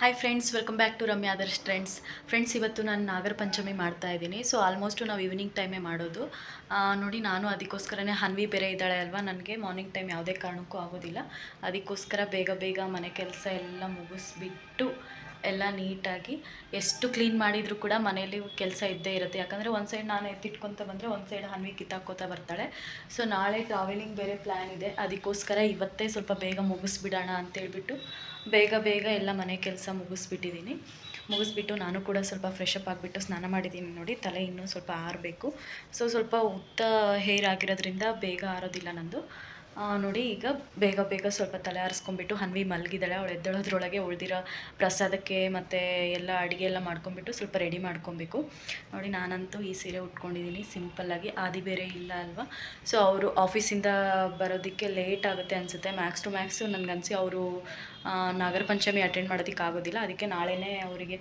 Hi friends welcome back to Ramya others trends friends ಇವತ್ತು ನಾನು ನಾಗರ ಪಂಚಮಿ ಮಾಡ್ತಾ ಇದ್ದೀನಿ. ಸೊ ಆಲ್ಮೋಸ್ಟು ನಾವು ಈವ್ನಿಂಗ್ ಟೈಮೇ ಮಾಡೋದು. ನೋಡಿ ನಾನು ಅದಕ್ಕೋಸ್ಕರನೇ ಹನ್ವಿ ಬೇರೆ ಇದ್ದಾಳೆ ಅಲ್ವಾ? ನನಗೆ ಮಾರ್ನಿಂಗ್ ಟೈಮ್ ಯಾವುದೇ ಕಾರಣಕ್ಕೂ ಆಗೋದಿಲ್ಲ. ಅದಕ್ಕೋಸ್ಕರ ಬೇಗ ಬೇಗ ಮನೆ ಕೆಲಸ ಎಲ್ಲ ಮುಗಿಸ್ಬಿಟ್ಟು ಎಲ್ಲ ನೀಟಾಗಿ ಎಷ್ಟು ಕ್ಲೀನ್ ಮಾಡಿದರೂ ಕೂಡ ಮನೆಯಲ್ಲಿ ಕೆಲಸ ಇದ್ದೇ ಇರುತ್ತೆ. ಯಾಕಂದರೆ ಒಂದು ಸೈಡ್ ನಾನು ಎತ್ತಿಟ್ಕೊತ ಬಂದರೆ ಒಂದು ಸೈಡ್ ಹನ್ವಿ ಕಿತ್ತಾಕೋತಾ ಬರ್ತಾಳೆ. ಸೊ ನಾಳೆ ಟ್ರಾವೆಲಿಂಗ್ ಬೇರೆ ಪ್ಲ್ಯಾನ್ ಇದೆ. ಅದಕ್ಕೋಸ್ಕರ ಇವತ್ತೇ ಸ್ವಲ್ಪ ಬೇಗ ಮುಗಿಸ್ಬಿಡೋಣ ಅಂತೇಳ್ಬಿಟ್ಟು ಬೇಗ ಬೇಗ ಎಲ್ಲ ಮನೆ ಕೆಲಸ ಮುಗಿಸ್ಬಿಟ್ಟಿದ್ದೀನಿ. ಮುಗಿಸ್ಬಿಟ್ಟು ನಾನು ಕೂಡ ಸ್ವಲ್ಪ ಫ್ರೆಶ್ ಅಪ್ ಆಗಿಬಿಟ್ಟು ಸ್ನಾನ ಮಾಡಿದ್ದೀನಿ ನೋಡಿ, ತಲೆ ಇನ್ನೂ ಸ್ವಲ್ಪ ಆರಬೇಕು. ಸೊ ಸ್ವಲ್ಪ ಉದ್ದ ಹೇರ್ ಆಗಿರೋದ್ರಿಂದ ಬೇಗ ಆರೋದಿಲ್ಲ ನಂದು. ನೋಡಿ ಈಗ ಬೇಗ ಬೇಗ ಸ್ವಲ್ಪ ತಲೆ ಆರಿಸ್ಕೊಂಡ್ಬಿಟ್ಟು ಹನ್ವಿ ಮಲಗಿದ್ದಾಳೆ. ಅವಳು ಎದ್ದೇಳೋದ್ರೊಳಗೆ ಉಳಿದಿರೋ ಪ್ರಸಾದಕ್ಕೆ ಮತ್ತು ಎಲ್ಲ ಅಡುಗೆ ಎಲ್ಲ ಮಾಡ್ಕೊಂಬಿಟ್ಟು ಸ್ವಲ್ಪ ರೆಡಿ ಮಾಡ್ಕೊಬೇಕು. ನೋಡಿ, ನಾನಂತೂ ಈ ಸೀರೆ ಉಟ್ಕೊಂಡಿದ್ದೀನಿ. ಸಿಂಪಲ್ಲಾಗಿ ಆದಿ ಬೇರೆ ಇಲ್ಲ ಅಲ್ವಾ? ಸೊ ಅವರು ಆಫೀಸಿಂದ ಬರೋದಕ್ಕೆ ಲೇಟ್ ಆಗುತ್ತೆ ಅನಿಸುತ್ತೆ. ಮ್ಯಾಕ್ಸ್ ಟು ಮ್ಯಾಕ್ಸು ನನಗನ್ಸಿ ಅವರು ನಾಗರ ಪಂಚಮಿ ಅಟೆಂಡ್ ಮಾಡೋದಕ್ಕೆ ಆಗೋದಿಲ್ಲ. ಅದಕ್ಕೆ ನಾಳೆನೇ ಅವರಿಗೆ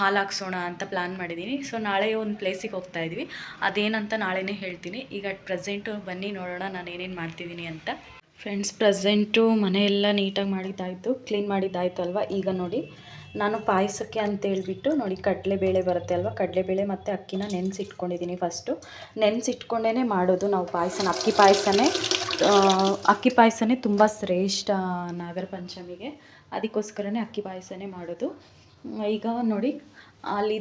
ಹಾಲು ಹಾಕ್ಸೋಣ ಅಂತ ಪ್ಲ್ಯಾನ್ ಮಾಡಿದ್ದೀನಿ ಸೊ ನಾಳೆ ಒಂದು ಪ್ಲೇಸಿಗೆ ಹೋಗ್ತಾ ಇದ್ವಿ. ಅದೇನಂತ ನಾಳೆನೇ ಹೇಳ್ತೀನಿ. ಈಗ ಅಟ್ ಪ್ರೆಸೆಂಟು ಬನ್ನಿ, ನೋಡೋಣ ನಾನು ಏನೇನು ಮಾಡ್ತಿದ್ದೀನಿ ಅಂತ. ಫ್ರೆಂಡ್ಸ್ ಪ್ರೆಸೆಂಟು ಮನೆಯೆಲ್ಲ ನೀಟಾಗಿ ಮಾಡಿದ್ದಾಯಿತು. ಕ್ಲೀನ್ ಮಾಡಿದ್ದಾಯ್ತು ಅಲ್ವಾ? ಈಗ ನೋಡಿ. ನಾನು ಪಾಯಸಕ್ಕೆ ಅಂತ ಹೇಳಿಬಿಟ್ಟು ನೋಡಿ, ಕಡಲೆಬೇಳೆ ಬರುತ್ತೆ ಅಲ್ವಾ? ಕಡಲೆಬೇಳೆ ಮತ್ತು ಅಕ್ಕಿನ ನೆನೆಸಿಟ್ಕೊಂಡಿದ್ದೀನಿ ಫಸ್ಟು ನೆನೆಸಿಟ್ಕೊಂಡೇ ಮಾಡೋದು ನಾವು ಪಾಯಸನ, ಅಕ್ಕಿ ಪಾಯಸನೇ. ಅಕ್ಕಿ ಪಾಯಸನೇ ತುಂಬ ಶ್ರೇಷ್ಠ ನಾಗರ ಪಂಚಮಿಗೆ. ಅದಕ್ಕೋಸ್ಕರನೇ ಅಕ್ಕಿ ಪಾಯಸನೇ ಮಾಡೋದು. ಈಗ ನೋಡಿ, ಅಲ್ಲಿ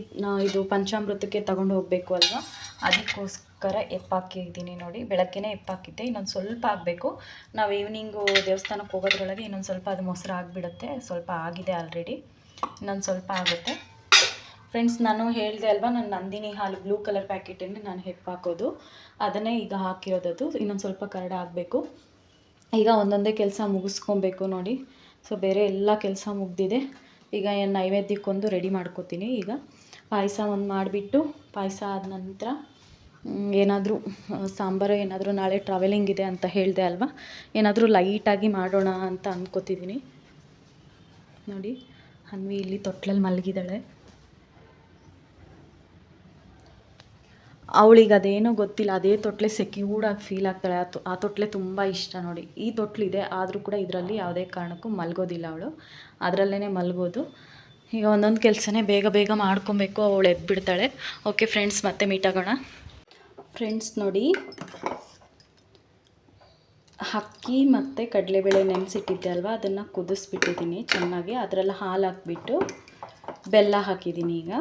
ಇದು ಪಂಚಾಮೃತಕ್ಕೆ ತಗೊಂಡು ಹೋಗಬೇಕು ಅಲ್ವಾ? ಅದಕ್ಕೋಸ್ಕರ ಎಪ್ಪಾಕಿದ್ದೀನಿ ನೋಡಿ. ಬೆಳಗ್ಗೆನೇ ಎಪ್ಪಾಕಿದ್ದೆ, ಇನ್ನೊಂದು ಸ್ವಲ್ಪ ಆಗಬೇಕು. ನಾವು ಈವ್ನಿಂಗು ದೇವಸ್ಥಾನಕ್ಕೆ ಹೋಗೋದ್ರೊಳಗೆ ಇನ್ನೊಂದು ಸ್ವಲ್ಪ ಅದು ಮೊಸರು ಆಗಿಬಿಡುತ್ತೆ ಸ್ವಲ್ಪ ಆಗಿದೆ ಆಲ್ರೆಡಿ ಇನ್ನೊಂದು ಸ್ವಲ್ಪ ಆಗುತ್ತೆ. ಫ್ರೆಂಡ್ಸ್ ನಾನು ಹೇಳಿದೆ ಅಲ್ವಾ, ನಾನು ನಂದಿನಿ ಹಾಲು ಬ್ಲೂ ಕಲರ್ ಪ್ಯಾಕೆಟಲ್ಲಿ ನಾನು ಹೆಪ್ಪಾಕೋದು ಅದನ್ನೇ ಈಗ ಹಾಕಿರೋದದು ಇನ್ನೊಂದು ಸ್ವಲ್ಪ ಕರಡ ಆಗಬೇಕು ಈಗ ಒಂದೊಂದೇ ಕೆಲಸ ಮುಗಿಸ್ಕೊಬೇಕು ನೋಡಿ. ಸೊ ಬೇರೆ ಎಲ್ಲ ಕೆಲಸ ಮುಗ್ದಿದೆ. ಈಗ ನೈವೇದ್ಯಕ್ಕೊಂದು ರೆಡಿ ಮಾಡ್ಕೋತೀನಿ. ಈಗ ಪಾಯಸ ಒಂದು ಮಾಡಿಬಿಟ್ಟು, ಪಾಯಸ ಆದ ನಂತರ ಏನಾದರೂ ಸಾಂಬಾರು ಏನಾದರೂ ನಾಳೆ ಟ್ರಾವೆಲಿಂಗ್ ಇದೆ ಅಂತ ಹೇಳಿದೆ ಅಲ್ವಾ? ಏನಾದರೂ ಲೈಟಾಗಿ ಮಾಡೋಣ ಅಂತ ಅಂದ್ಕೋತಿದ್ದೀನಿ ನೋಡಿ, ಹನ್ವಿ ಇಲ್ಲಿ ತೊಟ್ಲಲ್ಲಿ ಮಲಗಿದ್ದಾಳೆ. ಅವಳಿಗೆ ಅದೇನೋ ಗೊತ್ತಿಲ್ಲ, ಅದೇ ತೊಟ್ಲೆ ಸೆಕ್ಯೂರ್ಡಾಗಿ ಫೀಲ್ ಆಗ್ತಾಳೆ. ಆ ಆ ತೊಟ್ಲೆ ತುಂಬ ಇಷ್ಟ ನೋಡಿ. ಈ ತೊಟ್ಲಿದೆ, ಆದರೂ ಕೂಡ ಇದರಲ್ಲಿ ಯಾವುದೇ ಕಾರಣಕ್ಕೂ ಮಲಗೋದಿಲ್ಲ ಅವಳು. ಅದರಲ್ಲೇ ಮಲಗೋದು. ಈಗ ಒಂದೊಂದು ಕೆಲಸನೇ ಬೇಗ ಬೇಗ ಮಾಡ್ಕೊಬೇಕು, ಅವಳು ಎದ್ಬಿಡ್ತಾಳೆ. ಓಕೆ ಫ್ರೆಂಡ್ಸ್ ಮತ್ತೆ ಮೀಟ್ ಆಗೋಣ. ಫ್ರೆಂಡ್ಸ್ ನೋಡಿ, ಅಕ್ಕಿ ಮತ್ತು ಕಡಲೆಬೇಳೆ ನೆನೆಸಿಟ್ಟಿದ್ದೆ ಅಲ್ವಾ? ಅದನ್ನು ಕುದಿಸ್ಬಿಟ್ಟಿದ್ದೀನಿ ಚೆನ್ನಾಗಿ. ಅದರಲ್ಲಿ ಹಾಲು ಹಾಕ್ಬಿಟ್ಟು ಬೆಲ್ಲ ಹಾಕಿದ್ದೀನಿ ಈಗ.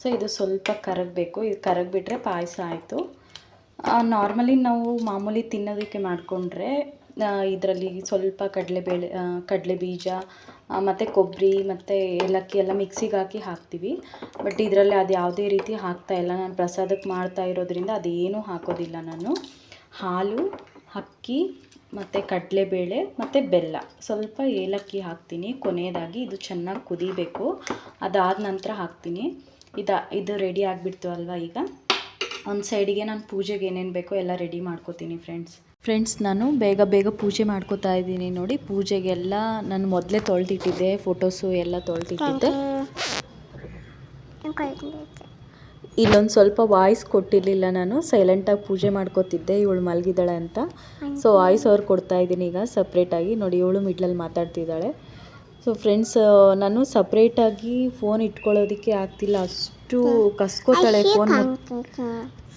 ಸೊ ಇದು ಸ್ವಲ್ಪ ಕರಗಬೇಕು. ಇದು ಕರಗಿಬಿಟ್ರೆ ಪಾಯಸ ಆಯಿತು. ನಾರ್ಮಲಿ ನಾವು ಮಾಮೂಲಿ ತಿನ್ನೋದಕ್ಕೆ ಮಾಡಿಕೊಂಡ್ರೆ ಇದರಲ್ಲಿ ಸ್ವಲ್ಪ ಕಡಲೆಬೇಳೆ ಕಡಲೆ ಬೀಜ ಮತ್ತು ಕೊಬ್ಬರಿ, ಮತ್ತು ಏಲಕ್ಕಿ ಎಲ್ಲ ಮಿಕ್ಸಿಗೆ ಹಾಕಿ ಹಾಕ್ತೀವಿ. ಬಟ್ ಇದರಲ್ಲಿ ಅದು ಯಾವುದೇ ರೀತಿ ಹಾಕ್ತಾ ಇಲ್ಲ. ನಾನು ಪ್ರಸಾದಕ್ಕೆ ಮಾಡ್ತಾ ಇರೋದ್ರಿಂದ ಅದೇನೂ ಹಾಕೋದಿಲ್ಲ ನಾನು. ಹಾಲು, ಅಕ್ಕಿ, ಮತ್ತು ಕಡಲೆಬೇಳೆ, ಮತ್ತು ಬೆಲ್ಲ. ಸ್ವಲ್ಪ ಏಲಕ್ಕಿ ಹಾಕ್ತೀನಿ. ಕೊನೆಯದಾಗಿ ಇದು ಚೆನ್ನಾಗಿ ಕುದಿಬೇಕು. ಅದಾದ ನಂತರ ಹಾಕ್ತೀನಿ. ಇದು ಇದು ರೆಡಿ ಆಗಿಬಿಡ್ತು ಅಲ್ವಾ ಈಗ? ಒಂದು ಸೈಡಿಗೆ ನಾನು ಪೂಜೆಗೆ ಏನೇನು ಬೇಕೋ ಎಲ್ಲ ರೆಡಿ ಮಾಡ್ಕೋತೀನಿ ಫ್ರೆಂಡ್ಸ್ ಫ್ರೆಂಡ್ಸ್ ನಾನು ಬೇಗ ಬೇಗ ಪೂಜೆ ಮಾಡ್ಕೋತಾ ಇದ್ದೀನಿ ನೋಡಿ. ಪೂಜೆಗೆಲ್ಲ ನಾನು ಮೊದಲೇ ತೊಳೆದಿಟ್ಟಿದ್ದೆ ಫೋಟೋಸು ಎಲ್ಲ ತೊಳೆದಿಟ್ಟಿದ್ದೆ. ಇಲ್ಲೊಂದು ಸ್ವಲ್ಪ ವಾಯ್ಸ್ ಕೊಟ್ಟಿರಲಿಲ್ಲ ನಾನು. ಸೈಲೆಂಟಾಗಿ ಪೂಜೆ ಮಾಡ್ಕೋತಿದ್ದೆ, ಇವಳು ಮಲಗಿದ್ದಾಳೆ ಅಂತ. ಸೊ ವಾಯ್ಸ್ ಅವ್ರು ಕೊಡ್ತಾ ಇದ್ದೀನಿ ಈಗ ಸಪ್ರೇಟಾಗಿ ನೋಡಿ, ಇವಳು ಮಿಡ್ಲಲ್ಲಿ ಮಾತಾಡ್ತಿದ್ದಾಳೆ. ಸೊ ಫ್ರೆಂಡ್ಸ್ ನಾನು ಸಪ್ರೇಟಾಗಿ ಫೋನ್ ಇಟ್ಕೊಳ್ಳೋದಕ್ಕೆ ಆಗ್ತಿಲ್ಲ. ಅಷ್ಟು ಕಸ್ಕೋತಾಳೆ ಫೋನ್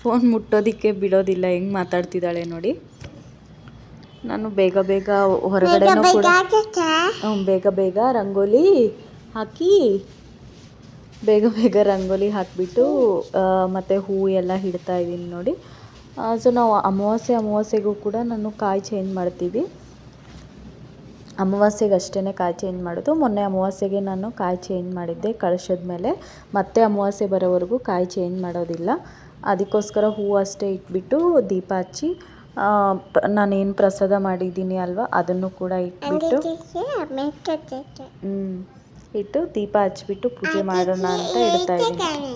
ಫೋನ್ ಮುಟ್ಟೋದಕ್ಕೆ ಬಿಡೋದಿಲ್ಲ. ಹೆಂಗೆ ಮಾತಾಡ್ತಿದ್ದಾಳೆ ನೋಡಿ. ನಾನು ಬೇಗ ಬೇಗ ಹೊರಗಡೆನೂ ಕೂಡ ಬೇಗ ಬೇಗ ರಂಗೋಲಿ ಹಾಕಿ ಬೇಗ ಬೇಗ ರಂಗೋಲಿ ಹಾಕಿಬಿಟ್ಟು ಮತ್ತು ಹೂ ಎಲ್ಲ ಇಡ್ತಾ ಇದ್ದೀನಿ ನೋಡಿ. ಸೊ ನಾವು ಅಮಾವಾಸ್ಯೆ ಅಮಾವಾಸ್ಯೆಗೂ ಕೂಡ ನಾನು ಕಾಯಿ ಚೇಂಜ್ ಮಾಡ್ತೀವಿ. ಅಮಾವಾಸ್ಯೆಗೆ ಅಷ್ಟೇ ಕಾಯಿ ಚೇಂಜ್ ಮಾಡೋದು. ಮೊನ್ನೆ ಅಮಾವಾಸ್ಯೆಗೆ ನಾನು ಕಾಯಿ ಚೇಂಜ್ ಮಾಡಿದ್ದೆ ಕಳಿಸಿದ ಮೇಲೆ. ಮತ್ತೆ ಅಮಾವಾಸ್ಯೆ ಬರೋವರೆಗೂ ಕಾಯಿ ಚೇಂಜ್ ಮಾಡೋದಿಲ್ಲ. ಅದಕ್ಕೋಸ್ಕರ ಹೂವು ಅಷ್ಟೇ ಇಟ್ಬಿಟ್ಟು ದೀಪ ಹಚ್ಚಿ ನಾನೇನು ಪ್ರಸಾದ ಮಾಡಿದ್ದೀನಿ ಅಲ್ವಾ ಅದನ್ನು ಕೂಡ ಇಟ್ಬಿಟ್ಟು ಇಟ್ಟು ದೀಪ ಹಚ್ಬಿಟ್ಟು ಪೂಜೆ ಮಾಡೋಣ ಅಂತ ಇಡ್ತಾ ಇದ್ದೀನಿ.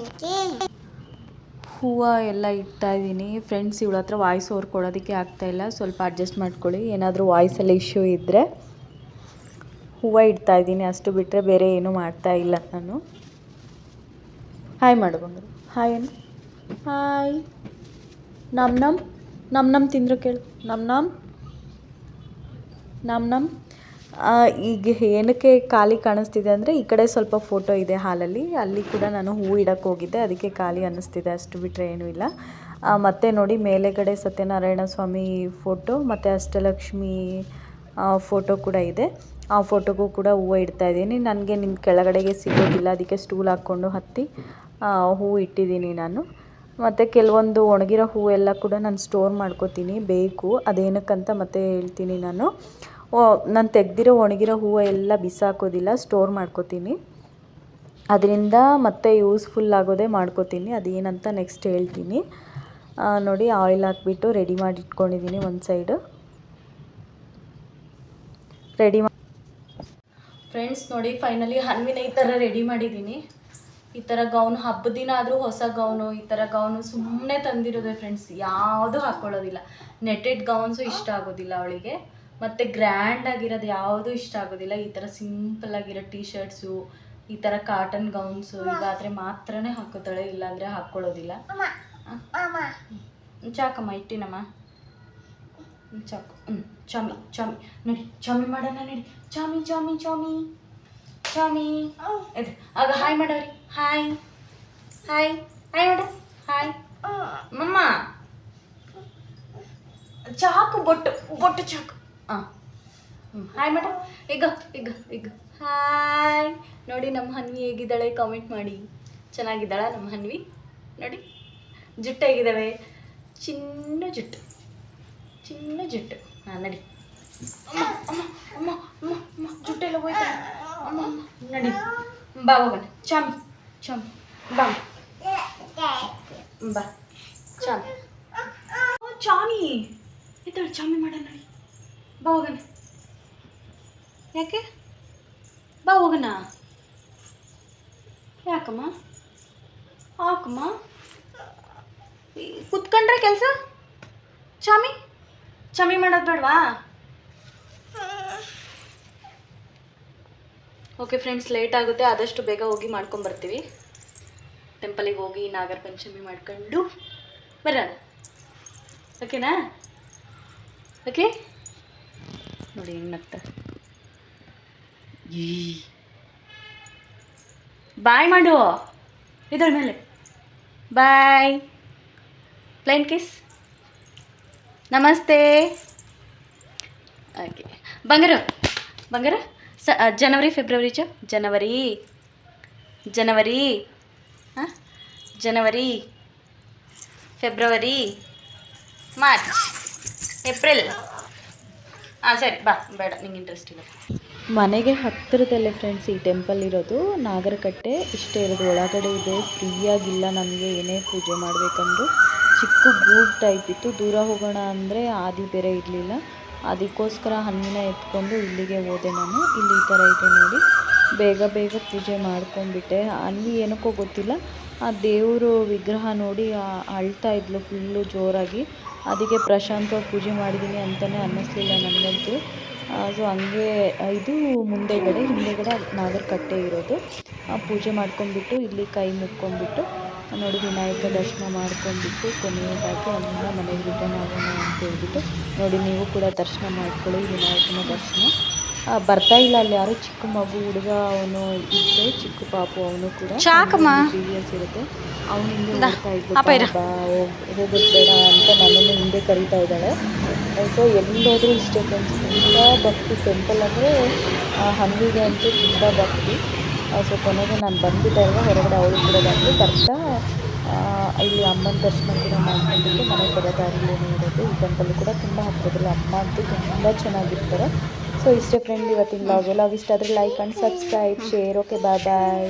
ಹೂವು ಎಲ್ಲ ಇಡ್ತಾ ಇದ್ದೀನಿ. ಫ್ರೆಂಡ್ಸ್ ಇವಳ ಹತ್ರ ವಾಯ್ಸ್ ಅವ್ರು ಕೊಡೋದಕ್ಕೆ ಆಗ್ತಾಯಿಲ್ಲ ಸ್ವಲ್ಪ ಅಡ್ಜಸ್ಟ್ ಮಾಡ್ಕೊಳ್ಳಿ. ಏನಾದರೂ ವಾಯ್ಸಲ್ಲಿ ಇಶ್ಯೂ ಇದ್ದರೆ ಹೂವು ಇಡ್ತಾ ಇದ್ದೀನಿ. ಅಷ್ಟು ಬಿಟ್ಟರೆ ಬೇರೆ ಏನೂ ಮಾಡ್ತಾ ಇಲ್ಲ ನಾನು. ಹಾಯ್ ಮಾಡು ಹಾಯ್ ಏನು ಹಾಯ್ ನಮ್ ನಮ್ ನಮ್ ನಮ್ ತಿಂದ್ರು ಕೇಳು. ನಮ್ ನಮ್ ನಮ್ ನಮ್. ಈಗ ಏನಕ್ಕೆ ಖಾಲಿ ಕಾಣಿಸ್ತಿದೆ ಅಂದರೆ ಈ ಕಡೆ ಸ್ವಲ್ಪ ಫೋಟೋ ಇದೆ ಹಾಲಲ್ಲಿ. ಅಲ್ಲಿ ಕೂಡ ನಾನು ಹೂ ಇಡಕ್ಕೆ ಹೋಗಿದ್ದೆ. ಅದಕ್ಕೆ ಖಾಲಿ ಅನ್ನಿಸ್ತಿದೆ. ಅಷ್ಟು ಬಿಟ್ಟರೆ ಏನೂ ಇಲ್ಲ. ಮತ್ತೆ ನೋಡಿ ಮೇಲೆಗಡೆ ಸತ್ಯನಾರಾಯಣ ಸ್ವಾಮಿ ಫೋಟೋ ಮತ್ತು ಅಷ್ಟಲಕ್ಷ್ಮಿ ಫೋಟೋ ಕೂಡ ಇದೆ. ಆ ಫೋಟೋಗೂ ಕೂಡ ಹೂವು ಇಡ್ತಾ ಇದ್ದೀನಿ. ನನಗೆ ನಿಮ್ಮ ಕೆಳಗಡೆಗೆ ಸಿಗೋದಿಲ್ಲ. ಅದಕ್ಕೆ ಸ್ಟೂಲ್ ಹಾಕ್ಕೊಂಡು ಹತ್ತಿ ಹೂವು ಇಟ್ಟಿದ್ದೀನಿ ನಾನು. ಮತ್ತು ಕೆಲವೊಂದು ಒಣಗಿರೋ ಹೂವೆಲ್ಲ ಕೂಡ ನಾನು ಸ್ಟೋರ್ ಮಾಡ್ಕೋತೀನಿ. ಬೇಕು, ಅದೇನಕ್ಕಂತ ಮತ್ತೆ ಹೇಳ್ತೀನಿ ನಾನು. ನಾನು ತೆಗ್ದಿರೋ ಒಣಗಿರೋ ಹೂವು ಎಲ್ಲ ಬಿಸಾಕೋದಿಲ್ಲ. ಸ್ಟೋರ್ ಮಾಡ್ಕೋತೀನಿ. ಅದರಿಂದ ಮತ್ತೆ ಯೂಸ್ಫುಲ್ ಆಗೋದೇ ಮಾಡ್ಕೋತೀನಿ. ಅದೇನಂತ ನೆಕ್ಸ್ಟ್ ಹೇಳ್ತೀನಿ. ನೋಡಿ, ಆಯಿಲ್ ಹಾಕ್ಬಿಟ್ಟು ರೆಡಿ ಮಾಡಿ ಇಟ್ಕೊಂಡಿದ್ದೀನಿ ಒಂದು ಸೈಡು. ರೆಡಿ ಮಾ ಫ್ರೆಂಡ್ಸ್ ನೋಡಿ ಫೈನಲಿ ಹನ್ವಿನ ಈ ಥರ ರೆಡಿ ಮಾಡಿದ್ದೀನಿ. ಈ ಥರ ಗೌನ್ ಹಬ್ಬದ ದಿನ ಆದರೂ ಹೊಸ ಗೌನು ಈ ಥರ ಗೌನು ಸುಮ್ಮನೆ ತಂದಿರೋದೆ ಫ್ರೆಂಡ್ಸ್ ಯಾವುದೂ ಹಾಕ್ಕೊಳ್ಳೋದಿಲ್ಲ ನೆಟೆಡ್ ಗೌನ್ಸು ಇಷ್ಟ ಆಗೋದಿಲ್ಲ ಅವಳಿಗೆ. ಮತ್ತು ಗ್ರ್ಯಾಂಡ್ ಆಗಿರೋದು ಯಾವುದೂ ಇಷ್ಟ ಆಗೋದಿಲ್ಲ. ಈ ಥರ ಸಿಂಪಲ್ ಆಗಿರೋ ಟೀ ಶರ್ಟ್ಸು ಈ ಥರ ಕಾಟನ್ ಗೌನ್ಸು ಇದಾದರೆ ಮಾತ್ರನೇ ಹಾಕೋತಾಳೆ ಇಲ್ಲಾಂದರೆ ಹಾಕ್ಕೊಳ್ಳೋದಿಲ್ಲ ಚಾಕಮ್ಮ ಇಟ್ಟಿನಮ್ಮ. ಚಾಕು. ಹ್ಞೂ ಚಾಮಿ ಚಾಮಿ. ನೋಡಿ, ಚಾಮಿ ಮಾಡೋಣ ನೋಡಿ. ಚಾಮಿ ಚಾಮಿ ಚಾಮಿ. ಚಾಮಿ. ಇದು ಆಗ ಹಾಯ್ ಮಾಡೋರಿ. ಹಾಯ್. ಹಾಯ್. ಹಾಯ್ ಮಾಡ. ಹಾಯ್. ಮಮ್ಮ. ಚಾಕು, ಬೊಟ್ಟು. ಬೊಟ್ಟು ಚಾಕು. ಹಾಂ ಹಾಯ್ ಮೇಡಮ್ ಈಗ ಈಗ ಈಗ ಹಾಯ್. ನೋಡಿ, ನಮ್ಮ ಹನ್ವಿ ಹೇಗಿದ್ದಾಳೆ ಕಾಮೆಂಟ್ ಮಾಡಿ. ಚೆನ್ನಾಗಿದ್ದಾಳ ನಮ್ಮ ಹನ್ವಿ? ನೋಡಿ ಜುಟ್ಟು ಹೇಗಿದ್ದಾವೆ ಚಿನ್ನ ಜುಟ್ಟು. ಚಿನ್ನ ಜುಟ್ಟು. ಹಾಂ ನಡಿ. ಅಮ್ಮ ಅಮ್ಮ ಅಮ್ಮ ಅಮ್ಮ ಅಮ್ಮ ಜುಟ್ಟೆಲ್ಲ ಹೋಯ್ತು? ಅಮ್ಮ ನಡಿ. ಬಾ ಹೋಗೋಣ. ಚಾಮಿ ಚಾಮಿ. ಬಾ ಬಾ ಚಾಮಿ. ಚಾಮಿ. ಇದ್ದಾಳೆ ಚಾಮಿ ಮಾಡೋಣ ನಡಿ. ಬಾ ಹೋಗೋಣ. ಯಾಕೆ? ಬಾ ಹೋಗೋಣ. ಯಾಕಮ್ಮ? ಹಾಕಮ್ಮ ಕುತ್ಕೊಂಡ್ರೆ ಕೆಲಸ? ಚಾಮಿ? ಚಾಮಿ ಮಾಡೋದು ಬೇಡವಾ? ಓಕೆ ಫ್ರೆಂಡ್ಸ್ ಲೇಟ್ ಆಗುತ್ತೆ. ಆದಷ್ಟು ಬೇಗ ಹೋಗಿ ಮಾಡ್ಕೊಂಬರ್ತೀವಿ ಟೆಂಪಲಿಗೆ ಹೋಗಿ ನಾಗರ ಪಂಚಮಿ ಮಾಡ್ಕೊಂಡು ಬರೋಣ. ಓಕೆನಾ ಓಕೆ ನೋಡಿ, ಹೆಂಗ್ ನಗ್ತಾರೆ ಈ. ಬಾಯ್ ಮಾಡು. ಇದರ ಮೇಲೆ ಬಾಯ್. ಪ್ಲೈನ್ ಕಿಸ್ ನಮಸ್ತೆ. ಓಕೆ. ಬಂಗಾರ ಬಂಗಾರ, ಸ ಜನವರಿ, ಫೆಬ್ರವರಿ ಚ, ಜನವರಿ ಜನವರಿ ಹಾಂ ಜನವರಿ, ಫೆಬ್ರವರಿ, ಮಾರ್ಚ್, ಏಪ್ರಿಲ್. ಹಾಂ ಸರಿ, ಬಾ, ಬೇಡ, ನಿಂಗೆ ಇಂಟ್ರೆಸ್ಟ್ ಇಲ್ಲ. ಮನೆಗೆ ಹತ್ತಿರದಲ್ಲೇ ಫ್ರೆಂಡ್ಸ್ ಈ ಟೆಂಪಲ್ ಇರೋದು, ನಾಗರಕಟ್ಟೆ, ಇಷ್ಟೇ ಇರೋದು, ಒಳಗಡೆ ಇದೆ ಫ್ರೀಯಾಗಿಲ್ಲ ನಮಗೆ ಏನೇ ಪೂಜೆ ಮಾಡಬೇಕಂದ್ರೂ. ಚಿಕ್ಕ ಗೂಡು ಟೈಪ್ ಇತ್ತು. ದೂರ ಹೋಗೋಣ ಅಂದರೆ ಆದಿ ಬೇರೆ ಇರಲಿಲ್ಲ. ಅದಕ್ಕೋಸ್ಕರ ಹಣ್ಣಿನ ಎತ್ಕೊಂಡು ಇಲ್ಲಿಗೆ ಹೋದೆ ನಾನು. ಇಲ್ಲಿ ಈ ಥರ ಇದೆ ನೋಡಿ. ಬೇಗ ಬೇಗ ಪೂಜೆ ಮಾಡ್ಕೊಂಡ್ಬಿಟ್ಟೆ. ಅಲ್ಲಿ ಏನಕ್ಕೋ ಗೊತ್ತಿಲ್ಲ. ಆ ದೇವರು ವಿಗ್ರಹ ನೋಡಿ ಅಳ್ತಾ ಇದ್ಲು ಫುಲ್ಲು ಜೋರಾಗಿ. ಅದಕ್ಕೆ ಪ್ರಶಾಂತವಾಗಿ ಪೂಜೆ ಮಾಡಿದ್ದೀನಿ ಅಂತಲೇ ಅನ್ನಿಸ್ಲಿಲ್ಲ ನನಗಂತೂ. ಸೊ ಹಂಗೆ, ಇದು ಮುಂದೆಗಡೆ, ಹಿಂದೆಗಡೆ ನಾಗರಕಟ್ಟೆ ಇರೋದು. ಪೂಜೆ ಮಾಡ್ಕೊಂಡ್ಬಿಟ್ಟು ಇಲ್ಲಿ ಕೈ ಮುಕ್ಕೊಂಡ್ಬಿಟ್ಟು ನೋಡಿ ವಿನಾಯಕ ದರ್ಶನ ಮಾಡ್ಕೊಂಡ್ಬಿಟ್ಟು ಕೊನೆಯದಾಗಿ ಅಲ್ಲಿಂದ ಮನೆಗೆ ರಿಟರ್ನ್ ಆಗೋಣ ಅಂತ ಹೇಳ್ಬಿಟ್ಟು ನೋಡಿ ನೀವು ಕೂಡ ದರ್ಶನ ಮಾಡ್ಕೊಳ್ಳಿ ವಿನಾಯಕನ ದರ್ಶನ. ಬರ್ತಾ ಇಲ್ಲ ಅಲ್ಲಿ ಯಾರೋ ಚಿಕ್ಕ ಮಗು ಹುಡುಗ ಅವನು ಇದ್ರೆ ಚಿಕ್ಕ ಪಾಪು ಅವನು ಕೂಡ ಸೀರಿಯಸ್ ಇರುತ್ತೆ. ಅವನು ಹಿಂದೆ ಹೋಗ್ತಾ ಇದ್ದು ಅಂತ ನನ್ನನ್ನು ಹಿಂದೆ ಕರೀತಾ ಇದ್ದಾಳೆ. ಸೊ ಎಲ್ಲೋದ್ರೂ ಇಷ್ಟೇ ಫ್ರೆಂಡ್ಸ್ ತುಂಬ ಭಕ್ತಿ ಟೆಂಪಲ್ ಅಂದರೆ ಹಂದಿಗೆ ಅಂತೂ ತುಂಬ ಭಕ್ತಿ. ಸೊ ಕೊನೆಗೆ ನಾನು ಬಂದ್ಬಿಟ್ಟೆ ಅಲ್ವಾ? ಹೊರಗಡೆ ಅವಳು ಕೂಡ ಬಂದು ಬರ್ತಾ ಇಲ್ಲಿ ಅಮ್ಮನ ದರ್ಶನ ಕೂಡ ಮಾಡ್ಕೊಂಡ್ಬಿಟ್ಟು ಮನೆ ಬರೋ ದಾರಿಲೇನೆ ಇರೋದು. ಈ ಟೆಂಪಲ್ ಕೂಡ ತುಂಬ ಹತ್ತಿರದಲ್ಲಿ ಅಮ್ಮ ಅಂತೂ ತುಂಬ ಚೆನ್ನಾಗಿರ್ತಾರೆ. ಸೊ ಇಷ್ಟೇ ಫ್ರೆಂಡ್ ಇವತ್ತಿನ ಬ್ಲಾಗ್ ಎಲ್ಲ. ಇಷ್ಟ ಆದರೆ like and subscribe share okay bye bye